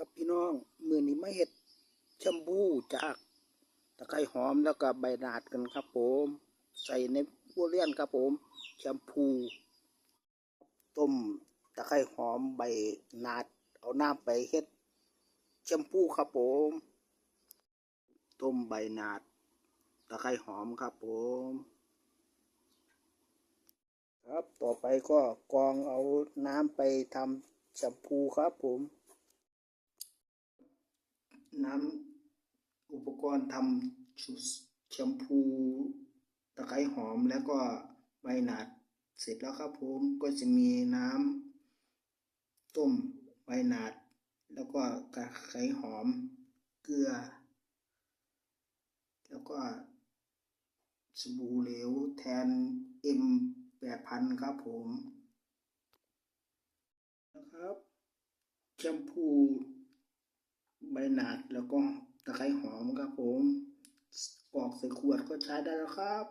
ครับพี่น้องมือนี้มาเห็ดแชมพูจากตะไคร้หอมแล้วก็ใบนาดกันครับผม ใส่ในบัวเลียนครับผมแชมพู ต้มตะไคร้หอมใบนาดเอาน้ำไปเฮ็ดแชมพูครับผม ต้มใบนาดตะไคร้หอมครับผม ครับต่อไปก็กรองเอาน้ำไปทำแชมพูครับผม น้ำอุปกรณ์ทำชุดแชมพูตะไคร้หอมแล้วก็ใบหนาดเสร็จแล้วครับผมก็จะมีน้ำต้มใบหนาด แล้วก็ตะไคร้หอม เกลือ แล้วก็สบู่เหลวแทนเอ็มแปดพันครับผมนะครับแชมพู ใบหนาดแล้วก็ตะไคร้หอมครับผมกรอกใส่ขวดก็ใช้ได้แล้วครับ